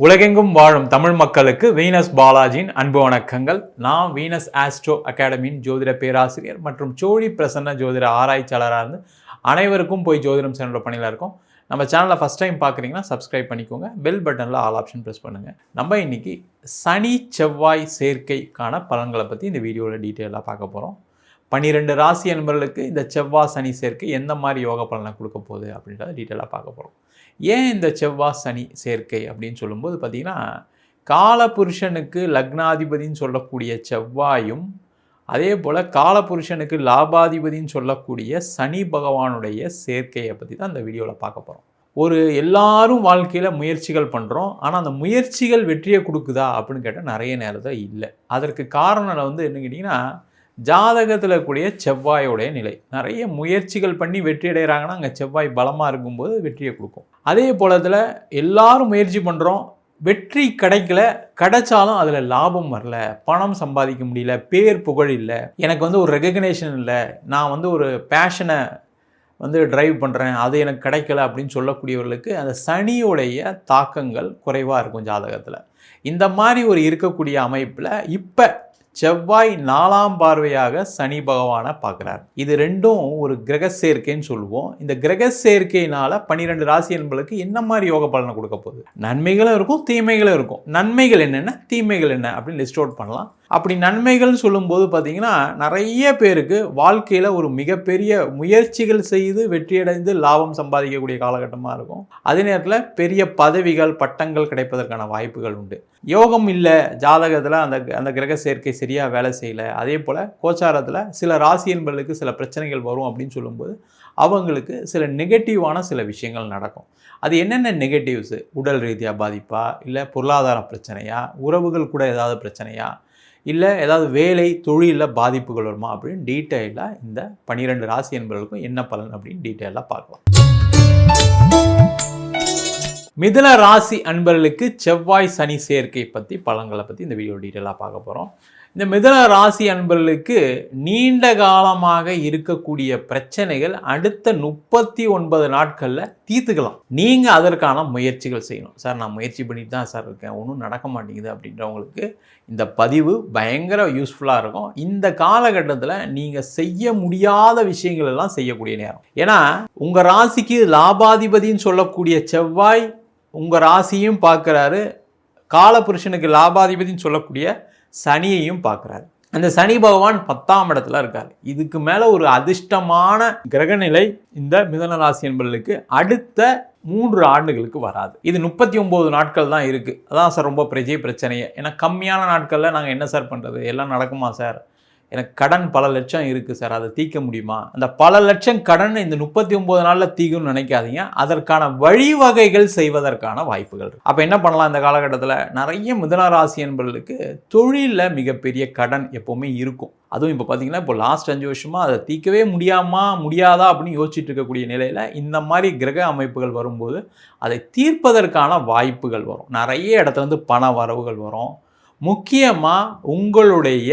உலகெங்கும் வாழும் தமிழ் மக்களுக்கு வீனஸ் பாலாஜியின் அன்பு வணக்கங்கள். நான் வீனஸ் ஆஸ்ட்ரோ அகாடமியின் ஜோதிட பேராசிரியர் மற்றும் சோழி பிரசன்ன ஜோதிட ஆராய்ச்சியாளராக இருந்து அனைவருக்கும் போய் ஜோதிடம் சேனலோட பணியில் இருக்கோம். நம்ம சேனலை ஃபஸ்ட் டைம் பார்க்குறீங்கன்னா சப்ஸ்கிரைப் பண்ணிக்கோங்க. பெல் பட்டனில் ஆல் ஆப்ஷன் ப்ரெஸ் பண்ணுங்கள் நம்ம இன்றைக்கி சனி செவ்வாய் சேர்க்கைக்கான பலன்களை பற்றி இந்த வீடியோவில் டீட்டெயிலாக பார்க்க போகிறோம் பன்னிரெண்டு ராசி அன்பர்களுக்கு இந்த செவ்வாய் சனி சேர்க்கை எந்த மாதிரி யோக பலனை கொடுக்க போகுது அப்படின்றத டீட்டெயிலாக பார்க்க போகிறோம் ஏன் இந்த செவ்வாய் சனி சேர்க்கை அப்படின்னு சொல்லும்போது பார்த்திங்கன்னா காலபுருஷனுக்கு லக்னாதிபதின்னு சொல்லக்கூடிய செவ்வாயும் அதே போல் காலபுருஷனுக்கு லாபாதிபதின்னு சொல்லக்கூடிய சனி பகவானுடைய சேர்க்கையை பற்றி தான் இந்த வீடியோவில் பார்க்க போகிறோம் ஒரு எல்லாரும் வாழ்க்கையில் முயற்சிகள் பண்ணுறோம் ஆனால் அந்த முயற்சிகள் வெற்றியை கொடுக்குதா அப்படின்னு கேட்டால் நிறைய நேரத்தில் இல்லை. அதற்கு காரணம் வந்து என்ன கேட்டிங்கன்னா ஜாதகத்தில் கூடிய செவ்வாயோடைய நிலை. நிறைய முயற்சிகள் பண்ணி வெற்றி அடைகிறாங்கன்னா அங்கே செவ்வாய் பலமாக இருக்கும்போது வெற்றியை கொடுக்கும். அதே போலத்தில் எல்லாரும் முயற்சி பண்ணுறோம் வெற்றி கிடைக்கல கிடைச்சாலும் அதில் லாபம் வரல பணம் சம்பாதிக்க முடியல பேர் புகழ் இல்லை எனக்கு வந்து ஒரு ரெகக்னேஷன் இல்லை நான் வந்து ஒரு பேஷனை வந்து ட்ரைவ் பண்ணுறேன் அது எனக்கு கிடைக்கல அப்படின்னு சொல்லக்கூடியவர்களுக்கு அந்த சனியுடைய தாக்கங்கள் குறைவாக இருக்கும் ஜாதகத்தில். இந்த மாதிரி ஒரு இருக்கக்கூடிய அமைப்பில் இப்போ செவ்வாய் நாலாம் பார்வையாக சனி பகவானை பார்க்குறார். இது ரெண்டும் ஒரு கிரக சேர்க்கைன்னு சொல்லுவோம். இந்த கிரக சேர்க்கையினால பன்னிரெண்டு ராசி என்பளுக்கு என்ன மாதிரி யோக பலனை கொடுக்க போகுது? நன்மைகளும் இருக்கும் தீமைகளும் இருக்கும். நன்மைகள் என்னென்ன? தீமைகள் என்ன? அப்படின்னு லிஸ்ட் அவுட் பண்ணலாம். அப்படி நன்மைகள் சொல்லும்போது பார்த்தீங்கன்னா நிறைய பேருக்கு வாழ்க்கையில் ஒரு மிகப்பெரிய முயற்சிகள் செய்து வெற்றியடைந்து லாபம் சம்பாதிக்கக்கூடிய காலகட்டமாக இருக்கும். அதே நேரத்தில் பெரிய பதவிகள் பட்டங்கள் கிடைப்பதற்கான வாய்ப்புகள் உண்டு. யோகம் இல்லை ஜாதகத்தில் அந்த அந்த கிரக சேர்க்கை சரியாக வேலை செய்யலை. அதே போல் கோச்சாரத்தில் சில ராசி என்பர்களுக்கு சில பிரச்சனைகள் வரும் அப்படின்னு சொல்லும்போது அவங்களுக்கு சில நெகட்டிவான சில விஷயங்கள் நடக்கும். அது என்னென்ன நெகட்டிவ்ஸு உடல் ரீதியாக பாதிப்பா? இல்லை பொருளாதார பிரச்சனையா? உறவுகள் கூட ஏதாவது பிரச்சனையா? இல்லை ஏதாவது வேலை தொழிலில் பாதிப்புகள் வருமா? அப்படின்னு டீட்டெயிலாக இந்த பன்னிரெண்டு ராசி என்பவர்களுக்கும் என்ன பலன் அப்படின்னு டீட்டெயிலாக பார்க்கலாம். மிதுன ராசி அன்பர்களுக்கு செவ்வாய் சனி சேர்க்கை பற்றி பலன்களை பற்றி இந்த வீடியோ டீட்டெயிலாக பார்க்க போகிறோம் இந்த மிதன ராசி அன்பர்களுக்கு நீண்ட காலமாக இருக்கக்கூடிய பிரச்சனைகள் அடுத்த முப்பத்தி ஒன்பது நாட்களில் தீர்த்துக்கலாம். நீங்கள் அதற்கான முயற்சிகள் செய்யணும். சார் நான் முயற்சி பண்ணிட்டு தான் சார் இருக்கேன். ஒன்றும் நடக்க மாட்டேங்குது அப்படின்றவங்களுக்கு இந்த பதிவு பயங்கர யூஸ்ஃபுல்லாக இருக்கும். இந்த காலகட்டத்தில் நீங்கள் செய்ய முடியாத விஷயங்கள் எல்லாம் செய்யக்கூடிய நேரம். ஏன்னா உங்கள் ராசிக்கு லாபாதிபதின்னு சொல்லக்கூடிய செவ்வாய் உங்கள் ராசியும் பார்க்குறாரு. காலபுருஷனுக்கு லாபாதிபதின்னு சொல்லக்கூடிய சனியையும் பார்க்குறாரு. அந்த சனி பகவான் பத்தாம் இடத்துல இருக்கார். இதுக்கு மேலே ஒரு அதிர்ஷ்டமான கிரகநிலை இந்த மிதன ராசி என்பர்களுக்கு அடுத்த மூன்று ஆண்டுகளுக்கு வராது. இது முப்பத்தி ஒம்பது நாட்கள் தான் இருக்குது அதான் சார் ரொம்ப பிரஜை பிரச்சனையே. ஏன்னா கம்மியான நாட்களில் நாங்கள் என்ன சார் பண்ணுறது எல்லாம் நடக்குமா சார்? எனக்கு கடன் பல லட்சம் இருக்குது சார். அதை தீர்க்க முடியுமா? அந்த பல லட்சம் கடன் இந்த முப்பத்தி ஒம்பது நாளில் தீக்கும்னு நினைக்காதீங்க. அதற்கான வழிவகைகள் செய்வதற்கான வாய்ப்புகள் அப்போ என்ன பண்ணலாம் இந்த காலகட்டத்தில்? நிறைய மிதனராசி என்பவர்களுக்கு தொழிலில் மிகப்பெரிய கடன் எப்போவுமே இருக்கும். அதுவும் இப்போ பார்த்தீங்கன்னா இப்போ லாஸ்ட் அஞ்சு வருஷமாக அதை தீர்க்கவே முடியாமா முடியாதா அப்படின்னு யோசிச்சுட்டு இருக்கக்கூடிய நிலையில் இந்த மாதிரி கிரக அமைப்புகள் வரும்போது அதை தீர்ப்பதற்கான வாய்ப்புகள் வரும். நிறைய இடத்துலேருந்து பண வரவுகள் வரும். முக்கியமாக உங்களுடைய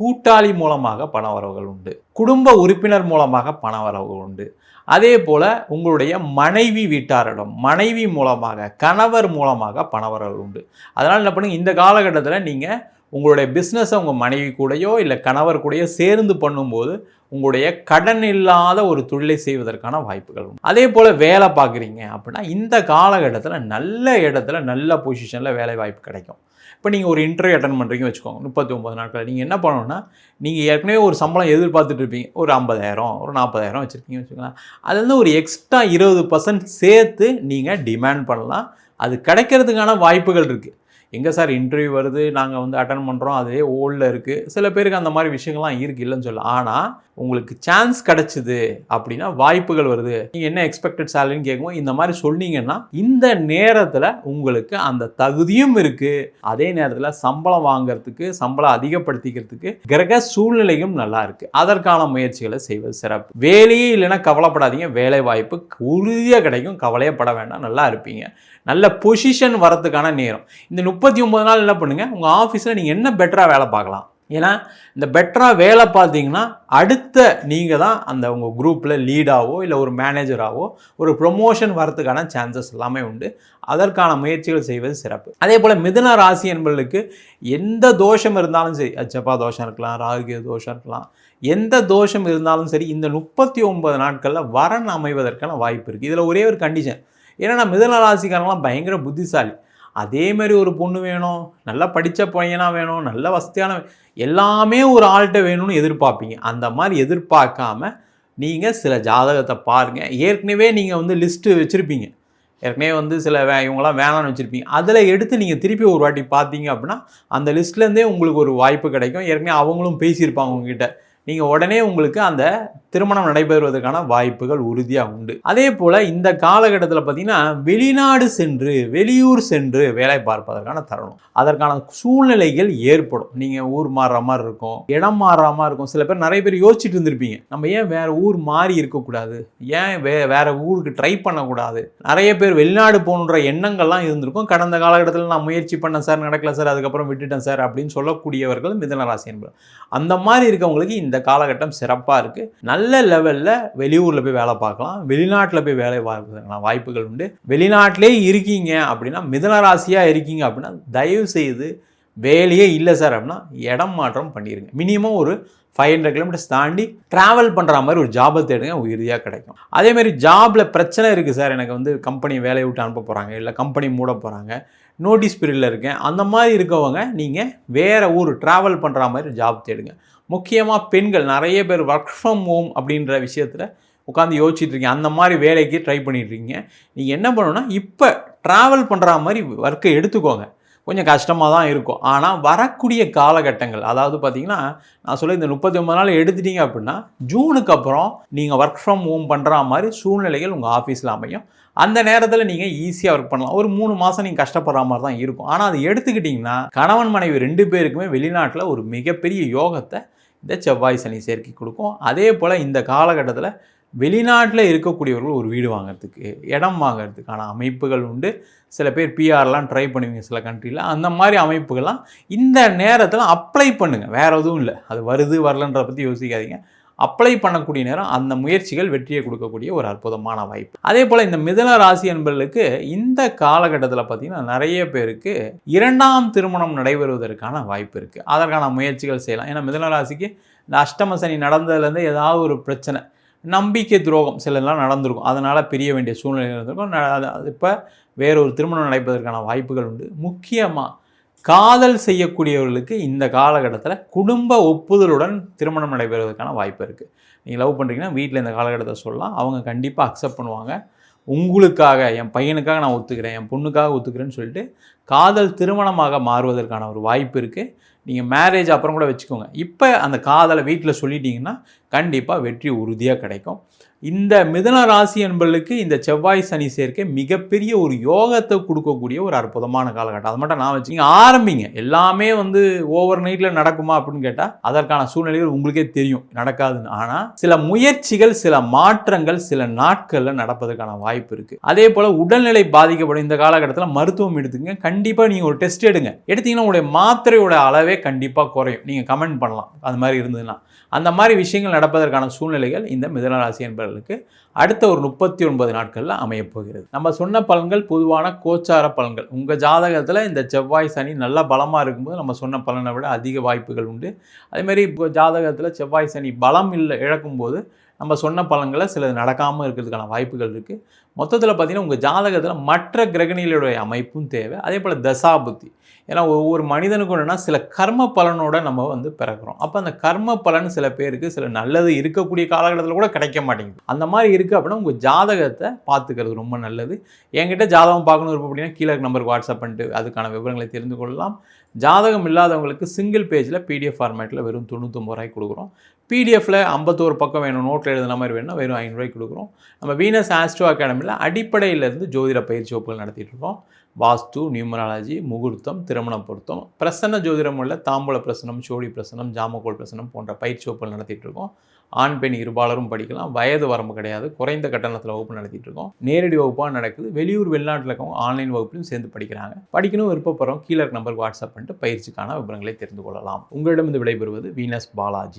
கூட்டாளி மூலமாக பண வரவுகள் உண்டு. குடும்ப உறுப்பினர் மூலமாக பண வரவுகள் உண்டு. அதே போல் உங்களுடைய மனைவி வீட்டாரிடம் மனைவி மூலமாக கணவர் மூலமாக பணவரவுகள் உண்டு. அதனால் என்ன பண்ணுங்கள் இந்த காலகட்டத்தில் நீங்கள் உங்களுடைய பிஸ்னஸை உங்கள் மனைவி கூடயோ இல்லை கணவர் கூடயோ சேர்ந்து பண்ணும்போது உங்களுடைய கடன் இல்லாத ஒரு தொழிலை செய்வதற்கான வாய்ப்புகள் அதே போல் வேலை பார்க்குறீங்க அப்படின்னா இந்த காலகட்டத்தில் நல்ல இடத்துல நல்ல பொசிஷனில் வேலை வாய்ப்பு கிடைக்கும். இப்போ நீங்கள் ஒரு இன்டர்வியூ அட்டன் பண்ணுறீங்க வச்சுக்கோங்க முப்பத்தி ஒம்பது நாட்கள். நீங்கள் என்ன பண்ணணும்னா நீங்கள் ஏற்கனவே ஒரு சம்பளம் எதிர்பார்த்துட்டு இருப்பீங்க. ஒரு ஐம்பதாயிரம் ஒரு நாற்பதாயிரம் வச்சுருக்கீங்க வச்சுக்கலாம் அது வந்து ஒரு எக்ஸ்ட்ரா இருபது பர்சன்ட் சேர்த்து நீங்கள் டிமாண்ட் பண்ணலாம். அது கிடைக்கிறதுக்கான வாய்ப்புகள் இருக்குது எங்கே சார் இன்டர்வியூ வருது நாங்கள் வந்து அட்டன் பண்ணுறோம் அதே ஓல்டில் இருக்குது சில பேருக்கு அந்த மாதிரி விஷயங்கள்லாம் இருக்குது இல்லைன்னு சொல்ல ஆனால் உங்களுக்கு சான்ஸ் கிடச்சிது அப்படின்னா வாய்ப்புகள் வருது. நீங்கள் என்ன எக்ஸ்பெக்டட் சேலரின்னு கேட்கும்போது இந்த மாதிரி சொன்னீங்கன்னா இந்த நேரத்தில் உங்களுக்கு அந்த தகுதியும் இருக்குது அதே நேரத்தில் சம்பளம் வாங்குறதுக்கு சம்பளம் அதிகப்படுத்திக்கிறதுக்கு கிரக சூழ்நிலையும் நல்லா இருக்குது அதற்கான முயற்சிகளை செய்வது சிறப்பு. வேலையே இல்லைன்னா கவலைப்படாதீங்க. வேலை வாய்ப்பு உறுதியாக கிடைக்கும். கவலையப்பட வேண்டாம். நல்லா இருப்பீங்க. நல்ல பொசிஷன் வரத்துக்கான நேரம். இந்த முப்பது முப்பத்தி ஒம்பது நாள் என்ன பண்ணுங்கள் உங்கள் ஆஃபீஸில் நீங்கள் என்ன பெட்டராக வேலை பார்க்கலாம்? ஏன்னா இந்த பெட்டராக வேலை பார்த்தீங்கன்னா அடுத்த நீங்கள் தான் அந்த உங்கள் குரூப்பில் லீடாவோ இல்லை ஒரு மேனேஜராகவோ ஒரு ப்ரொமோஷன் வரத்துக்கான சான்சஸ் எல்லாமே உண்டு. அதற்கான முயற்சிகள் செய்வது சிறப்பு. அதே போல் மிதன ராசி என்பவர்களுக்கு எந்த தோஷம் இருந்தாலும் சரி அச்சப்பா தோஷம் இருக்கலாம் ராகு தோஷம் இருக்கலாம் எந்த தோஷம் இருந்தாலும் சரி இந்த முப்பத்தி ஒன்பது நாட்களில் வரன் அமைவதற்கான வாய்ப்பு இருக்குது இதில் ஒரே ஒரு கண்டிஷன் ஏன்னா மிதன ராசிக்காரங்களாம் பயங்கர புத்திசாலி. அதே மாதிரி ஒரு பொண்ணு வேணும் நல்லா படித்த பையனாக வேணும் நல்ல வசதியான எல்லாமே ஒரு ஆள்கிட்ட வேணும்னு எதிர்பார்ப்பீங்க. அந்த மாதிரி எதிர்பார்க்காம நீங்கள் சில ஜாதகத்தை பாருங்கள் ஏற்கனவே நீங்கள் வந்து லிஸ்ட்டு வச்சுருப்பீங்க. ஏற்கனவே வந்து சில வே இவங்களாம் வேணாம்னு வச்சுருப்பீங்க. அதில் எடுத்து நீங்கள் திருப்பி ஒரு வாட்டி பார்த்தீங்க அப்படின்னா அந்த லிஸ்ட்லேருந்தே உங்களுக்கு ஒரு வாய்ப்பு கிடைக்கும். ஏற்கனவே அவங்களும் பேசியிருப்பாங்க உங்ககிட்ட. நீங்கள் உடனே உங்களுக்கு அந்த திருமணம் நடைபெறுவதற்கான வாய்ப்புகள் உறுதியாக உண்டு. அதே போல் இந்த காலகட்டத்தில் பார்த்தீங்கன்னா வெளிநாடு சென்று வெளியூர் சென்று வேலை பார்ப்பதற்கான தருணம். அதற்கான சூழ்நிலைகள் ஏற்படும். நீங்கள் ஊர் மாறுற மாதிரி இருக்கும் இடம் மாறுற மாதிரி இருக்கும். சில பேர் நிறைய பேர் யோசிச்சுட்டு இருந்திருப்பீங்க. நம்ம ஏன் வேறு ஊர் மாறி இருக்கக்கூடாது? ஏன் வே வேறு ஊருக்கு ட்ரை பண்ணக்கூடாது? நிறைய பேர் வெளிநாடு போகணுன்ற எண்ணங்கள்லாம் இருந்திருக்கும். கடந்த காலகட்டத்தில் நான் முயற்சி பண்ணேன் சார் நடக்கல சார் அதுக்கப்புறம் விட்டுட்டேன் சார் அப்படின்னு சொல்லக்கூடியவர்கள் மிதனராசி என்பது அந்த மாதிரி இருக்கவங்களுக்கு இந்த காலகட்டம் சிறப்பாக இருக்குது நல்ல லெவலில் வெளியூரில் போய் வேலை பார்க்கலாம். வெளிநாட்டில் போய் வேலை பார்க்கலாம் வாய்ப்புகள் உண்டு. வெளிநாட்டிலே இருக்கீங்க அப்படின்னா மிதனராசியாக இருக்கீங்க அப்படின்னா தயவு செய்து வேலையே இல்லை சார் அப்படின்னா இடம் மாற்றம் பண்ணிடுங்க மினிமம் ஒரு ஃபைவ் ஹண்ட்ரட் கிலோமீட்டர்ஸ் தாண்டி ட்ராவல் பண்ணுற மாதிரி ஒரு ஜாபை தேடுங்க உறுதியாக கிடைக்கும். அதேமாதிரி ஜாபில் பிரச்சனை இருக்குது சார். எனக்கு வந்து கம்பெனி வேலையை விட்டு அனுப்ப போகிறாங்க இல்லை கம்பெனி மூட போகிறாங்க நோட்டீஸ் பீரியடில் இருக்கேன். அந்த மாதிரி இருக்கவங்க நீங்கள் வேறு ஊர் ட்ராவல் பண்ணுற மாதிரி ஜாப் தேடுங்க. முக்கியமாக பெண்கள் நிறைய பேர் ஒர்க் ஃப்ரம் ஹோம் அப்படின்ற விஷயத்தில் உட்காந்து யோசிச்சுட்ருக்கீங்க அந்த மாதிரி வேலைக்கு ட்ரை பண்ணிட்டுருக்கீங்க நீங்கள் என்ன பண்ணணும்னா இப்போ ட்ராவல் பண்ணுற மாதிரி ஒர்க்கை எடுத்துக்கோங்க. கொஞ்சம் கஷ்டமாக தான் இருக்கும். ஆனால் வரக்கூடிய காலகட்டங்கள் அதாவது பார்த்தீங்கன்னா நான் சொல்ல இந்த முப்பத்தி ஒன்பது நாள் எடுத்துட்டீங்க அப்படின்னா ஜூனுக்கு அப்புறம் நீங்கள் ஒர்க் ஃப்ரம் ஹோம் பண்ணுற மாதிரி சூழ்நிலைகள் உங்கள் ஆஃபீஸில் அமையும். அந்த நேரத்தில் நீங்கள் ஈஸியாக ஒர்க் பண்ணலாம். ஒரு மூணு மாதம் நீங்கள் கஷ்டப்படுற மாதிரி தான் இருக்கும். ஆனால் அது எடுத்துக்கிட்டிங்கன்னா கணவன் மனைவி ரெண்டு பேருக்குமே வெளிநாட்டில் ஒரு மிகப்பெரிய யோகத்தை இந்த செவ்வாய் சனி சேர்க்கை கொடுக்கும். அதே போல் இந்த காலகட்டத்தில் வெளிநாட்டில் இருக்கக்கூடியவர்கள் ஒரு வீடு வாங்கிறதுக்கு இடம் வாங்கிறதுக்கான அமைப்புகள் உண்டு. சில பேர் பிஆர்லாம் ட்ரை பண்ணுவீங்க சில கண்ட்ரியில் அந்த மாதிரி அமைப்புகள்லாம் இந்த நேரத்தில் அப்ளை பண்ணுங்கள் வேறு எதுவும் இல்லை. அது வருது வரலன்றத பற்றி யோசிக்காதீங்க. அப்ளை பண்ணக்கூடிய நேரம் அந்த முயற்சிகள் வெற்றியை கொடுக்கக்கூடிய ஒரு அற்புதமான வாய்ப்பு. அதே போல் இந்த மிதன ராசி என்பர்களுக்கு இந்த காலகட்டத்தில் பார்த்திங்கன்னா நிறைய பேருக்கு இரண்டாம் திருமணம் நடைபெறுவதற்கான வாய்ப்பு இருக்குது அதற்கான முயற்சிகள் செய்யலாம். ஏன்னா மிதன ராசிக்கு இந்த அஷ்டம சனி நடந்ததுலேருந்து ஏதாவது ஒரு பிரச்சனை. நம்பிக்கை துரோகம் சிலர்லாம் நடந்திருக்கும். அதனால் பிரிய வேண்டிய சூழ்நிலை இருந்திருக்கும். இப்போ வேறொரு திருமணம் நடைபெறதற்கான வாய்ப்புகள் உண்டு. முக்கியமாக காதல் செய்யக்கூடியவர்களுக்கு இந்த காலகட்டத்தில் குடும்ப ஒப்புதலுடன் திருமணம் நடைபெறுவதற்கான வாய்ப்பு இருக்குது நீங்கள் லவ் பண்ணுறீங்கன்னா வீட்டில் இந்த காலகட்டத்தை சொல்லலாம். அவங்க கண்டிப்பாக அக்செப்ட் பண்ணுவாங்க. உங்களுக்காக என் பையனுக்காக நான் ஒத்துக்கிறேன் என் பொண்ணுக்காக ஒத்துக்கிறேன்னு சொல்லிட்டு காதல் திருமணமாக மாறுவதற்கான ஒரு வாய்ப்பு இருக்குது நீங்கள் மேரேஜ் அப்புறம் கூட வச்சுக்கோங்க. இப்போ அந்த காதலை வீட்டில் சொல்லிட்டீங்கன்னா கண்டிப்பாக வெற்றி உறுதியாக கிடைக்கும். இந்த மிதன ராசி என்பர்களுக்கு இந்த செவ்வாய் சனி சேர்க்கை மிகப்பெரிய ஒரு யோகத்தை கொடுக்கக்கூடிய ஒரு அற்புதமான காலகட்டம். அது மட்டும் நான் வச்சு நீங்கள் ஆரம்பிங்க. எல்லாமே வந்து ஓவர் நைட்டில் நடக்குமா அப்படின்னு கேட்டால் அதற்கான சூழ்நிலைகள் உங்களுக்கே தெரியும் நடக்காதுன்னு. ஆனால் சில முயற்சிகள் சில மாற்றங்கள் சில நாட்களில் நடப்பதற்கான வாய்ப்பு இருக்குது அதே போல் உடல்நிலை பாதிக்கப்படும் இந்த காலகட்டத்தில் மருத்துவம் எடுத்துங்க கண்டிப்பாக நீங்கள் ஒரு டெஸ்ட் எடுங்க. எடுத்தீங்கன்னா உங்களுடைய மாத்திரையோட அளவே கண்டிப்பாக குறையும். நீங்கள் கமெண்ட் பண்ணலாம். அது மாதிரி இருந்ததுன்னா. அந்த மாதிரி விஷயங்கள் நடப்பதற்கான சூழ்நிலைகள் இந்த மிதனராசி என்பவர்களுக்கு அடுத்த ஒரு முப்பத்தி ஒன்பது நாட்களில் அமையப்போகிறது. நம்ம சொன்ன பலன்கள் பொதுவான கோச்சார பலன்கள். உங்கள் ஜாதகத்தில் இந்த செவ்வாய் சனி நல்லா பலமாக இருக்கும்போது நம்ம சொன்ன பலனை விட அதிக வாய்ப்புகள் உண்டு. அதேமாரி இப்போ ஜாதகத்தில் செவ்வாய் சனி பலம் இல்லை இழக்கும்போது நம்ம சொன்ன பலன்களை சிலது நடக்காமல் இருக்கிறதுக்கான வாய்ப்புகள் இருக்குது மொத்தத்தில் பார்த்திங்கன்னா உங்கள் ஜாதகத்தில் மற்ற கிரகணிகளுடைய அமைப்பும் தேவை. அதே போல் தசாபுத்தி. ஏன்னா ஒவ்வொரு மனிதனுக்கும் என்னென்னா சில கர்ம பலனோட நம்ம வந்து பிறக்கிறோம். அப்போ அந்த கர்ம பலன் சில பேருக்கு சில நல்லது இருக்கக்கூடிய காலகட்டத்தில் கூட கிடைக்க மாட்டேங்குது. அந்த மாதிரி இருக்குது அப்படின்னா உங்கள் ஜாதகத்தை பார்த்துக்கிறது ரொம்ப நல்லது. என்கிட்ட ஜாதகம் பார்க்கணும் இருப்போம் அப்படின்னா கீழே நம்பருக்கு வாட்ஸ்அப் பண்ணிட்டு அதுக்கான விவரங்களை தெரிந்து கொள்ளலாம். ஜாதகம் இல்லாதவங்களுக்கு சிங்கிள் பேஜில் பிடிஎஃப் ஃபார்மேட்டில் வெறும் தொண்ணூற்றொம்பது ரூபாய் கொடுக்குறோம். பிடிஎஃப்பில் ஐம்பத்தோரு பக்கம் வேணும். நோட் நோட்டில் எழுதுன மாதிரி வேணும்னா வெறும் ஐநூறுரூவாய்க்கு கொடுக்குறோம். நம்ம வீனஸ் ஆஸ்ட்ரோ அகாடமியில் அடிப்படையிலேருந்து ஜோதிட பயிற்சி வகுப்புகள் நடத்திட்டு இருக்கோம். வாஸ்து நியூமராலஜி முகூர்த்தம் திருமண பொருத்தம் பிரசன்ன ஜோதிடம் உள்ள தாம்பூல பிரசனம் சோழி பிரசனம் ஜாமக்கோள் பிரசனம் போன்ற பயிற்சி வகுப்புகள் நடத்திட்டுருக்கோம் ஆண் பெண் இருபாலரும் படிக்கலாம். வயது வரம்பு கிடையாது. குறைந்த கட்டணத்தில் வகுப்பு நடத்திட்டுருக்கோம் நேரடி வகுப்பாக நடக்குது. வெளியூர் வெளிநாட்டில் இருக்கவங்க ஆன்லைன் வகுப்புலையும் சேர்ந்து படிக்கிறாங்க. படிக்கணும் விருப்பப்படுறோம் கீழே நம்பருக்கு வாட்ஸ்அப் பண்ணிட்டு பயிற்சிக்கான விவரங்களை தெரிந்து கொள்ளலாம். உங்களிடம் இந்த விடைபெறுவது வீனஸ் பாலாஜி